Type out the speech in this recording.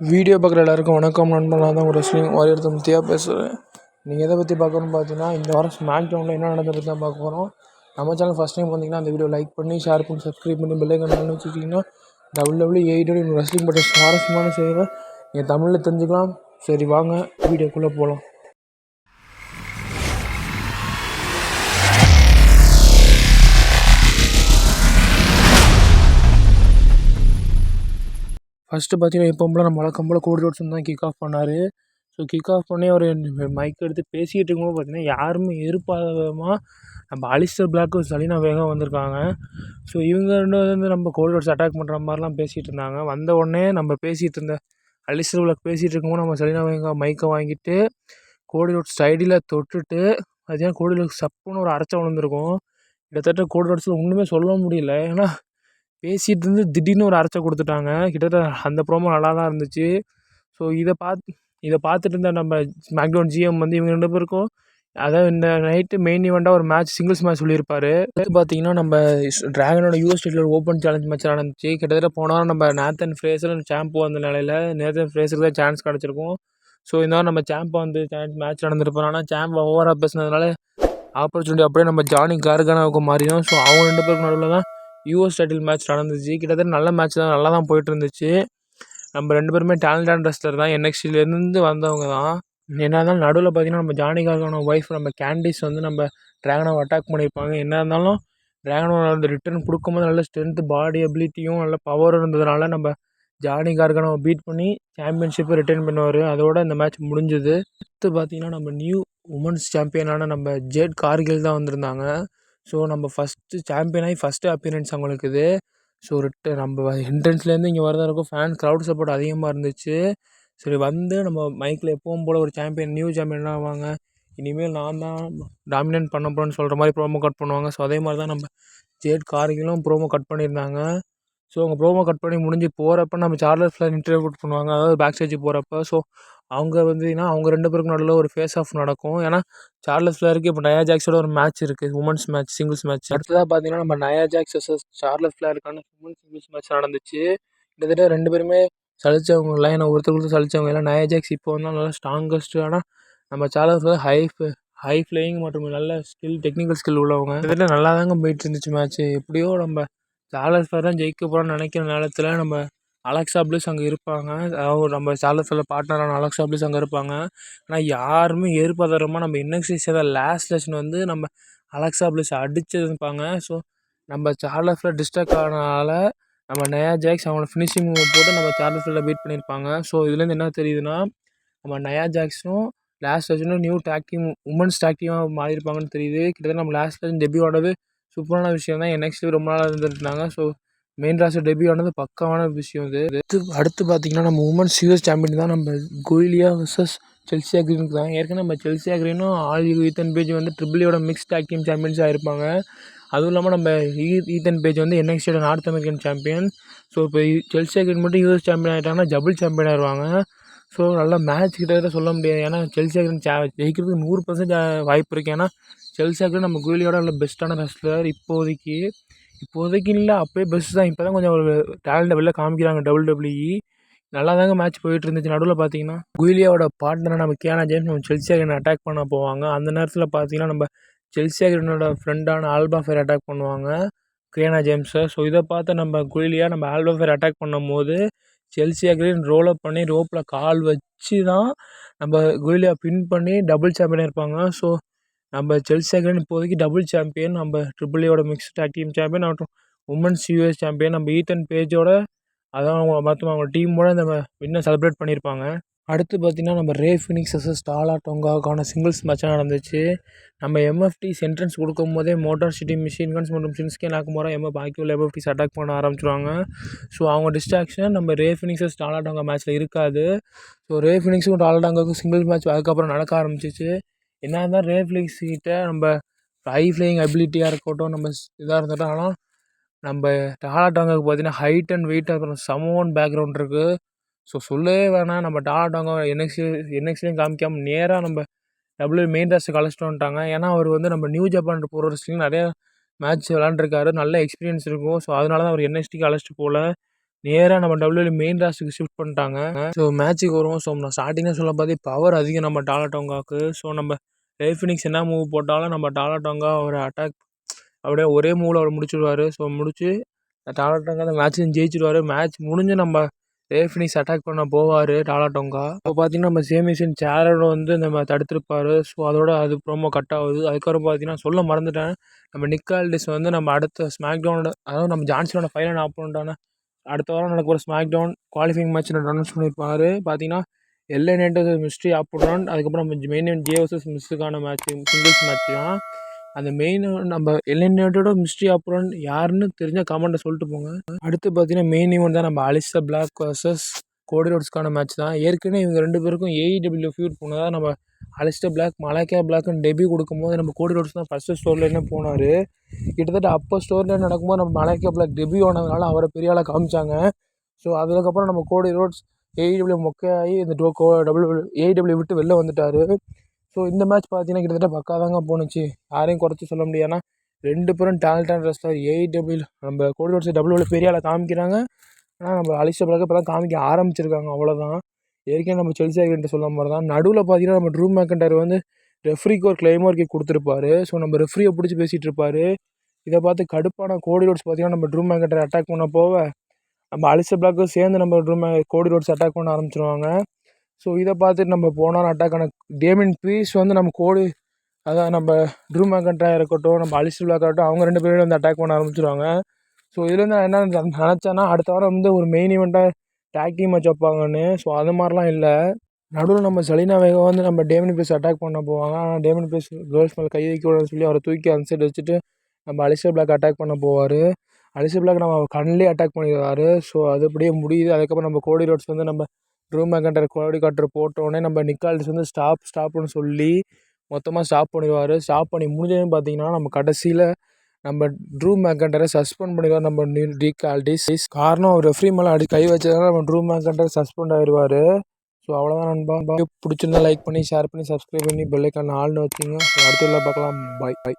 Video பார்க்குற எல்லாருக்கும் வணக்கம் நண்பன் தான் ஒரு ஸ்ரீ வாரியர் முத்தியாக பேசுகிறேன் நீங்கள் எதை பற்றி பார்க்கணும்னு பார்த்தீங்கன்னா இந்த வாரம் ஸ்மாக் டவுனில் என்ன நடந்தது தான் பார்க்க போகிறோம் நம்ம சேனல் ஃபஸ்ட் டைம் வந்தீங்கன்னா அந்த வீடியோ லைக் பண்ணி ஷேர் பண்ணி சப்ஸ்கிரைப் பண்ணி பெல்லை வச்சுக்கிட்டிங்கன்னா டபுள் டபுள்யூ எயிட்டோட ரெஸ்லிங் பற்றி சுவாரஸ்யமான செய்வேன் நீங்கள் தமிழில் தெரிஞ்சுக்கலாம். சரி வாங்க வீடியோக்குள்ளே போகலாம் ஃபஸ்ட்டு பார்த்தீங்கன்னா எப்பவும் போல் நம்ம வழக்கம் போல் கோடி ரோட்ஸ் தான் கிக் ஆஃப் பண்ணார். ஸோ கிக் ஆஃப் பண்ணி அவர் மைக் எடுத்து பேசிகிட்டு இருக்கும்போது பார்த்தீங்கன்னா யாருமே எதிர்பாராத விதமாக நம்ம அலிஸ்டர் பிளாக்கும் சலீனா வேகம் வந்திருக்காங்க. ஸோ இவங்க ரெண்டு வந்து நம்ம கோல் ரோட்ஸ் அட்டாக் பண்ணுற மாதிரிலாம் பேசிகிட்டு இருந்தாங்க. வந்த உடனே நம்ம பேசிகிட்டு இருந்த அலிஸ்டர் பிளாக் பேசிகிட்டு இருக்கும்போது நம்ம சலீனா வேகம் மைக்கை வாங்கிட்டு கோடி ரோட்ஸ் சைடில் தொட்டுட்டு பார்த்தீங்கன்னா கோடி ரோட்ஸ் சப்புன்னு ஒரு அரைச்ச விழுந்திருக்கும். கிட்டத்தட்ட கோடி ரோட்ஸில் ஒன்றுமே சொல்ல முடியல. ஏன்னா பேசிகிட்டு இருந்து திடீர்னு ஒரு அரைச்ச கொடுத்துட்டாங்க. கிட்டத்தட்ட அந்த ப்ரோமோ நல்லா தான் இருந்துச்சு. ஸோ இதை பார்த்து இதை பார்த்துட்டு இருந்த நம்ம மேக்டவுன் ஜிஎம் வந்து இவங்க ரெண்டு பேருக்கும் அதாவது இந்த நைட்டு மெயின் ஈவெண்ட்டாக ஒரு மேட்ச் சிங்கிள்ஸ் மேட்ச் சொல்லியிருப்பாரு. அடுத்து பார்த்தீங்கன்னா நம்ம ட்ராகனோட யூஎஸ் ஸ்டேட்டில் ஓப்பன் சேலஞ்ச் மேட்ச் நடந்துச்சு. கிட்டத்தட்ட போனால் நம்ம நேத்தன் ஃப்ரேசர் சாம்பு வந்த நிலையில் நேத்தன் ஃப்ரேசருக்கு தான் சான்ஸ் கிடச்சிருக்கும். ஸோ இந்த மாதிரி நம்ம சாம்பை வந்து சான்ஸ் மேட்ச் நடந்திருப்போம் ஆனால் சாம்ப் ஓவராக பேசுனதுனால ஆப்பர்ச்சுனிட்டி அப்படியே நம்ம ஜானி கார்கனாவுக்கு மாறிடும். ஸோ அவங்க ரெண்டு பேருக்கு நடுவில் தான் யூஎஸ் டைட்டில் மேட்ச் நடந்துச்சு. கிட்டத்தட்ட நல்ல மேட்ச் தான். நல்லா தான் போயிட்டு இருந்துச்சு நம்ம ரெண்டு பேருமே டேலண்டான ரெஸ்லர் தான். என்எக்ஸ்டிலேருந்து வந்தவங்க தான். என்ன இருந்தாலும் நடுவில் பார்த்தீங்கன்னா நம்ம ஜானிகாக்கான ஒய்ஃப் நம்ம கேண்டிஸ் வந்து நம்ம ட்ராகனாவை அட்டாக் பண்ணியிருப்பாங்க. என்ன இருந்தாலும் ட்ராகனோட அந்த ரிட்டர்ன் கொடுக்கும்போது நல்ல ஸ்ட்ரென்த்து பாடி அபிலிட்டியும் நல்ல பவர் இருந்ததுனால நம்ம ஜானி கார்கனாவை பீட் பண்ணி சாம்பியன்ஷிப்பை ரிட்டர்ன் பண்ணுவார். அதோட இந்த மேட்ச் முடிஞ்சது. அடுத்து பார்த்தீங்கன்னா நம்ம நியூ உமன்ஸ் சாம்பியனான நம்ம ஜேட் கார்கில் தான் வந்திருந்தாங்க. ஸோ நம்ம ஃபஸ்ட்டு சாம்பியனாகி ஃபஸ்ட்டு அப்பியரன்ஸ் அவங்களுக்கு இது ஸோ ரிட்ட நம்ம என்ட்ரன்ஸ்லேருந்து இங்கே வரதான் இருக்கும். ஃபேன் க்ரௌட் சப்போர்ட் அதிகமாக இருந்துச்சு. சரி வந்து நம்ம மைக்கில் எப்பவும் போல் ஒரு சாம்பியன் நியூ சாம்பியன் ஆவாங்க இனிமேல் நான் தான் டாமினேட் பண்ண போகிறேன்னு சொல்கிற மாதிரி ப்ரோமோ கட் பண்ணுவாங்க. ஸோ அதே மாதிரி தான் நம்ம ஜேட் கார்கிலும் ப்ரோமோ கட் பண்ணியிருந்தாங்க. ஸோ அவங்க ப்ரோமோ கட் பண்ணி முடிஞ்சு போகிறப்ப நம்ம சார்லஸ் ஃப்ளார் இன்டர்வியூ பண்ணுவாங்க. அதாவது பேக் ஸ்டேஜ் போகிறப்ப ஸோ அவங்க வந்தீங்கன்னா அவங்க ரெண்டு பேருக்கும் நடுவில் ஒரு ஃபேஸ் ஆஃப் நடக்கும். ஏன்னா சார்லஸ் ஃப்ளேருக்கு இப்போ நயா ஜாக்ஸோட ஒரு மேட்ச் இருக்குது உமன்ஸ் மேட்ச் சிங்கிள்ஸ் மேட்ச் அடுத்ததாக பார்த்தீங்கன்னா நம்ம நயா ஜாக்ஸ் வர்சஸ் சார்லஸ் ஃப்ளேருக்கான உமன்ஸ் சிங்கிள்ஸ் மேட்ச் நடந்துச்சு. கிட்டத்தட்ட ரெண்டு பேருமே சலிச்சவங்க இல்லை ஏன்னா ஒருத்தர் ஒருத்தர் சலிச்சவங்க. எல்லாம் நயா ஜாக்ஸ் இப்போ வந்து நல்லா ஸ்ட்ராங்கஸ்ட் ஆனால் நம்ம Charles Flair high high flying மற்றும் நல்ல ஸ்கில் டெக்னிக்கல் ஸ்கில் உள்ளவங்க. கிட்டத்தட்ட நல்லா தாங்க போயிட்டு இருந்துச்சு மேட்ச்சு எப்படியோ நம்ம சார்லஸ் தான் ஜெயிக்க போகிறோம்னு நினைக்கிற நேரத்தில் நம்ம அலெக்ஸா ப்ளூஸ் அங்கே இருப்பாங்க. அதாவது நம்ம சார்லஸில் பார்ட்னரான அலெக்ஸா ப்ளூஸ் அங்கே இருப்பாங்க. ஆனால் யாருமே ஏற்பதாரமாக நம்ம இன்னக்ஸிஸ் சேர்ந்த லாஸ்ட் லெசன் வந்து நம்ம அலெக்ஸா ப்ளூஸ் அடிச்சிருப்பாங்க. ஸோ நம்ம சார்லஸில் டிஸ்டர்ப் ஆனனால நம்ம நயா ஜாக்ஸ் அவங்கள ஃபினிஷிங் போட்டு நம்ம சார்லஸில் பீட் பண்ணியிருப்பாங்க ஸோ இதுலேருந்து என்ன தெரியுதுன்னா நம்ம நயா ஜாக்ஸும் லாஸ்ட் லெஷனும் நியூ டேக்டிங் உமன்ஸ் டேக்டிவாக மாறியிருப்பாங்கன்னு தெரியுது. கிட்டத்தட்ட நம்ம லாஸ்ட் லெஷன் டெபியூ ஆனது சூப்பரான விஷயம் தான். என்எக்ஸ்டி ரொம்ப நாளாக இருந்துருந்தாங்க. ஸோ மெயின் ராஸ்டர் டெபியூ ஆனது பக்காவான விஷயம் இது. அடுத்து அடுத்து பார்த்தீங்கன்னா நம்ம உமன்ஸ் யூஎஸ் சாம்பியன் தான் நம்ம கோயிலியா வர்சஸ் செல்சியா கிரீனுக்கு தான். ஏற்கனவே நம்ம செல்சியா கிரீனும் ஆல் ஈத்தன் பேஜ் வந்து ட்ரிபிளியோட மிக்ஸ் டேக் டீம் சாம்பியன்ஸாக இருப்பாங்க. அதுவும் இல்லாமல் நம்ம ஈ ஈத்தன் பேஜ் வந்து என்எக்ஸ்டியோட நார்த் அமெரிக்கன் சாம்பியன் ஸோ இப்போ செல்சியா கிரீன் மட்டும் யூஎஸ் சாம்பியன் ஆகிட்டாங்கன்னா டபுள் சாம்பியன் ஆயிடுவாங்க ஸோ நல்லா மேட்ச் கிட்ட சொல்ல முடியாது. ஏன்னா செல்சியா ஜெயிக்கிறதுக்கு நூறு பர்சன்ட் வாய்ப்பு இருக்குது ஏன்னா செல்சியா நம்ம கோலியோட நல்ல பெஸ்ட்டான ரெஸ்லர் இப்போதைக்கு இப்போதைக்கு இல்லை அப்போயே பெஸ்ட் தான். இப்போ தான் கொஞ்சம் ஒரு டேலண்ட்டை வெளில காமிக்கிறாங்க டபுள் டபிள்யூஇ நல்லா தாங்க மேட்ச் போயிட்டு இருந்துச்சு. நடுவில் பார்த்தீங்கன்னா குயிலியாவோட பார்ட்னரை நம்ம கேனா ஜேம்ஸ் நம்ம செல்சியாக அட்டாக் பண்ண போவாங்க. அந்த நேரத்தில் பார்த்தீங்கன்னா நம்ம செல்சியாகிரனோட ஃப்ரெண்டான ஆல்பா ஃபேர் அட்டாக் பண்ணுவாங்க. கிரியானா ஜேம்ஸை ஸோ இதை பார்த்து நம்ம குயிலியா நம்ம ஆல்பா ஃபேர் அட்டாக் பண்ணும் போது செல்சி கிரீன் ரோல் அப் பண்ணி ரோப்பில் கால் வச்சு தான் நம்ம குயிலியா பின் பண்ணி டபுள் சாம்பியனாக இருப்பாங்க. ஸோ நம்ம செல்சி அகைன் இப்போதைக்கு டபுள் சாம்பியன் நம்ம ட்ரிபிள் ஏவோட மிக்ஸ் டேக் டீம் சாம்பியன் மற்றும் உமன்ஸ் யூஎஸ் சாம்பியன் நம்ம ஈத்தன் பேஜோட அதான் அவங்க மற்ற அவங்க டீமோட நம்ம வின்னை செலிப்ரேட் பண்ணியிருப்பாங்க. அடுத்து பார்த்திங்கன்னா நம்ம ரே ஃபினிக்ஸ் வர்சஸ் டாலா டொங்காவுக்கான சிங்கிள்ஸ் மேட்சாக நடந்துச்சு. நம்ம எம்எஃப்டி சென்ட்ரன்ஸ் கொடுக்கும் போதே மோட்டார் சிட்டி மிஷின் கன்ஸ் மற்றும் சின்ஸ்கேன் ஆக்கும்போது எம்எஃப் பாக்கியுள்ள எம்எஃப்டிஸ் அட்டாக் பண்ண ஆரம்பிச்சிருவாங்க. ஸோ அவங்க டிஸ்ட்ராக்ஷன் நம்ம ரே ஃபினிக்ஸஸ் டாலா டொங்கா மேட்ச்சில் இருக்காது. ஸோ ரே ஃபினிக்ஸுக்கும் டாலா டொங்காவுக்கும் சிங்கிள்ஸ் மேட்ச் அதுக்கப்புறம் நடக்க ஆரம்பிச்சிச்சு. என்ன இருந்தால் ரே ஃபினிக்ஸ் கிட்டே நம்ம ஹை ஃப்ளையிங் அபிலிட்டியாக இருக்கட்டும் நம்ம இதாக இருந்துட்டோம் ஆனால் நம்ம டாலா டாலாடாங்காவுக்கு பார்த்தீங்கன்னா ஹைட் அண்ட் வெயிட் அப்புறம் சமோன் பேக்ரவுண்ட் இருக்குது ஸோ சொல்லவே வேணாம். நம்ம டாலாடாங்கா என்எக்ஸி என்எக்ஸ்லேயும் காமிக்காமல் நேராக நம்ம டபுள்யூ மெயின் ராஸ்ட்டுக்கு அழைச்சிட்டு வந்துட்டாங்க. ஏன்னா அவர் வந்து நம்ம நியூ ஜப்பான் போகிற ரெஸ்லிங் நிறையா மேட்ச் விளாண்டுருக்காரு நல்ல எக்ஸ்பீரியன்ஸ் இருக்கும். ஸோ அதனால தான் அவர் என்எஸ்டிக்கு அழைச்சிட்டு போகல நேராக நம்ம டபிள்யூ மெயின் ராஸ்ட்டுக்கு ஷிஃப்ட் பண்ணிட்டாங்க. ஸோ மேட்ச்சுக்கு வருவோம். ஸோ நான் ஸ்டார்டிங்காக சொல்ல பார்த்து பவர் அதிகம் நம்ம டாலாட்டோங்காவுக்கு ஸோ நம்ம ரெஃபினிக்ஸ் என்ன மூவ் போட்டாலும் நம்ம டாலாட்டோங்கா ஒரு அட்டாக் அப்படியே ஒரே மூவில் அவர் முடிச்சிடுவார் ஸோ முடிச்சு டாலாட்டோங்கா அந்த மேட்ச்சையும் ஜெயிச்சிடுவார் மேட்ச் முடிஞ்சு நம்ம ரேஃப்னிஸ் அட்டாக் பண்ண போவார் டாலா டொங்கா. இப்போ பார்த்தீங்கன்னா நம்ம சேமிஷன் சேரோட வந்து நம்ம தடுத்திருப்பார். ஸோ அதோட அது ப்ரோமோ கட் ஆகுது. அதுக்கப்புறம் பார்த்தீங்கன்னா சொல்ல மறந்துட்டேன். நம்ம நிக்கால்டிஸ் வந்து நம்ம அடுத்த ஸ்மாக் டவுனோட அதாவது நம்ம ஜான்சனோட ஃபைனல் ஆப்போனண்டான அடுத்த வாரம் நடக்கிற SmackDown qualifying match announce பண்ணியிருப்பாரு பார்த்தீங்கன்னா எல்ஏ நேட்டு மிஸ்ட்ரி ஆப்போனண்ட் அதுக்கப்புறம் மெயின் ஜே மிஸ்ஸுக்கான மேட்ச் சிங்கிள்ஸ் மேட்ச் தான். அந்த மெயின் நம்ம எலிமினேட்டோட மிஸ்ட்ரி அப்புறம் யாருன்னு தெரிஞ்ச கமெண்ட்டை சொல்லிட்டு போங்க. அடுத்து பார்த்தீங்கன்னா மெயின் ஈவெண்ட் தான் நம்ம அலிசா பிளாக் வர்சஸ் கோடி ரோட்ஸ்க்கான மேட்ச் தான். ஏற்கனவே இவங்க ரெண்டு பேருக்கும் ஏஇடபிள்யூ ஃபியூட் போனதாக நம்ம அலிஸ்டர் பிளாக் மலைக்கா பிளாக்னு டெபியூ கொடுக்கும்போது நம்ம கோடி ரோட்ஸ் தான் ஃபஸ்ட்டு ஸ்டோர்லேருந்தே போனார்? கிட்டத்தட்ட அப்போ ஸ்டோரில் நடக்கும்போது நம்ம மலாக்கியா பிளாக் டெபியூ ஆனதுனால அவரை பெரிய ஆளாக காமிச்சாங்க. ஸோ அதுக்கப்புறம் நம்ம கோடி ரோட்ஸ் ஏஇடபிள்யூ மொக்கையாகி இந்த டோ கோ டபுள்யூ ஏஇடபிள்யூ விட்டு வெளில வந்துட்டார். ஸோ இந்த மேட்ச் பார்த்தீங்கன்னா கிட்டத்தட்ட பக்கா தாங்க போணுச்சு. யாரையும் குறைச்சி சொல்ல முடியாது. ஏன்னா ரெண்டு பேரும் டேலண்டான ரெஸ்லர் ஏஇடபிள்யூ நம்ம கோடி ரோட்ஸ் டபுள்யூவில் பெரிய ஆளை காமிக்கிறாங்க. ஆனால் நம்ம அலிஸ்டர் பிளாக் இப்போ தான் காமிக்க ஆரம்பிச்சிருக்காங்க. அவ்வளோதான் ஏற்கனவே நம்ம செல்சி ஆகிட்டு சொல்ல மாதிரி தான் நடுவில் பார்த்தீங்கன்னா நம்ம ட்ரூ மேக்கண்டர் வந்து ரெஃப்ரிக்கு ஒரு கிளைமோர்க்கு கொடுத்துருப்பாரு. ஸோ நம்ம ரெஃப்ரியை பிடிச்சி பேசிகிட்டு இருப்பாரு. இதை பார்த்து கடுப்பான கோடி ரோட்ஸ் பார்த்தீங்கன்னா நம்ம ட்ரூ மேக்கண்டர் அட்டாக் பண்ண போக நம்ம அலிசர் பிளாக்கும் சேர்ந்து நம்ம ட்ரூ கோடி ரோட்ஸ் அட்டாக் பண்ண ஆரம்பிச்சிருவாங்க. ஸோ இதை பார்த்துட்டு நம்ம போனால் அட்டாக் ஆன டேமின் பீஸ் வந்து நம்ம கோடி அதான் நம்ம ட்ரூ மேக்கண்டாக இருக்கட்டும் நம்ம அலிஸ்டர் பிளாக் இருக்கட்டும் அவங்க ரெண்டு பேரும் வந்து அட்டாக் பண்ண ஆரம்பிச்சிருவாங்க. ஸோ இதுலேருந்து நான் என்ன நினச்சேன்னா அடுத்த வாரம் வந்து ஒரு மெயின் ஈவெண்ட்டாக டேக் டீம் மேட்ச் வைப்பாங்கன்னு. ஸோ அது மாதிரிலாம் இல்லை. நடுவில் நம்ம சலீனா வேகா வந்து நம்ம டேமின் பேஸ் அட்டாக் பண்ண போவாங்க. ஆனால் டேமின் பேஸ் கேர்ள்ஸ் மேலே கை வைக்க சொல்லி அவரை தூக்கி அந்த சைடு வச்சுட்டு நம்ம அலிசர் பிளாக் அட்டாக் பண்ண போவார். அலிசர் பிளாக் நம்ம கண்ணிலே அட்டாக் பண்ணிடுவார். ஸோ அது அப்படியே முடியுது. அதுக்கப்புறம் நம்ம கோடி ரோட்ஸ் வந்து நம்ம ரூம் மேக்கண்டர் கோடி காட்டர் போட்டோடனே நம்ம நிக்கால்ஸ் வந்து ஸ்டாப் ஸ்டாப்னு சொல்லி மொத்தமாக ஸ்டாப் பண்ணிடுவார். ஸ்டாப் பண்ணி முடிஞ்சதுன்னு பார்த்தீங்கன்னா நம்ம கடைசியில் நம்ம ட்ரூ மேக்கண்டரை சஸ்பெண்ட் பண்ணிடுவார் நம்ம நிக்கால்டிஸ் காரணம் அவர் ரெஃப்ரி மேலே அடி கை வச்சதுனால நம்ம ட்ரூ மேக்கண்டர் சஸ்பெண்ட் ஆயிடுவார். ஸோ அவ்வளோதான் நண்பா. பிடிச்சிருந்தா லைக் பண்ணி ஷேர் பண்ணி சப்ஸ்கிரைப் பண்ணி பெல்லைக்கான ஆள்னு வச்சுங்க ஸோ அடுத்த பார்க்கலாம். பாய் பாய்